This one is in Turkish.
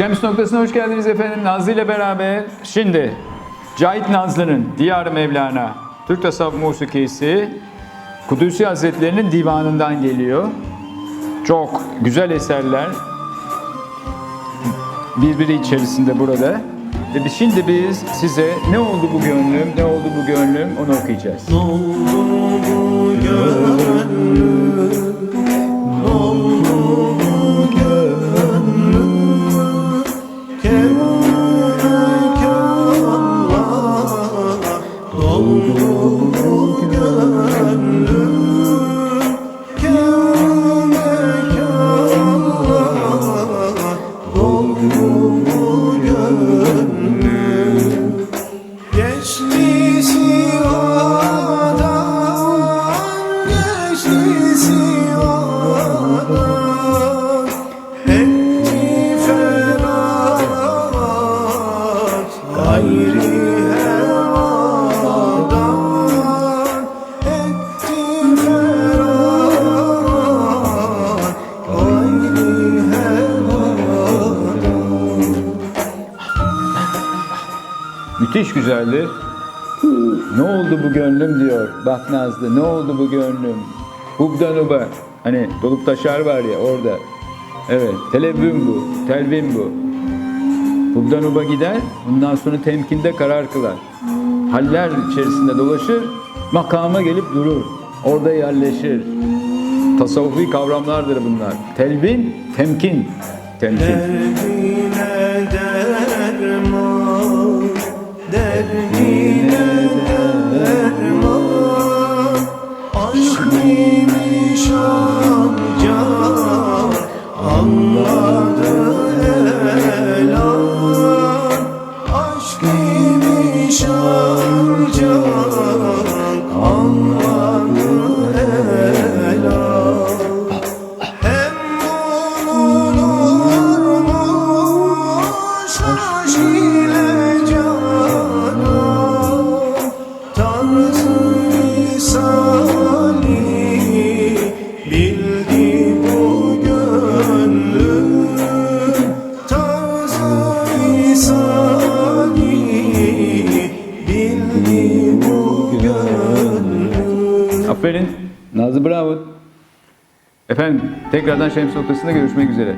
Şems noktasına hoş geldiniz efendim. Nazlı ile beraber şimdi Cahit Nazlı'nın Diyar Mevlana Türk Tasavvuf Musikisi Kudusi Hazretleri'nin divanından geliyor. Çok güzel eserler birbiri içerisinde burada. Ve şimdi biz size ne oldu bu gönlüm, ne oldu bu gönlüm onu okuyacağız. Ne oldu bu gönlüm? Müthiş güzeldi. Ne oldu bu gönlüm diyor. Bak Nazlı ne oldu bu gönlüm? Hubdanuba. Hani dolup taşar var ya orada. Evet. Televvün bu. Telvin bu. Hubdanuba gider. Bundan sonra temkinde karar kılar. Haller içerisinde dolaşır. Makama gelip durur. Orada yerleşir. Tasavvufi kavramlardır bunlar. Telvin, temkin. Temkin. Derdine neymiş ancak anladı elan Aşk neymiş ancak anladı elan hem bulunurmuş aşk ile canan Tarzı Aferin. Nazlı bravo. Efendim tekrardan Şems noktasında görüşmek üzere.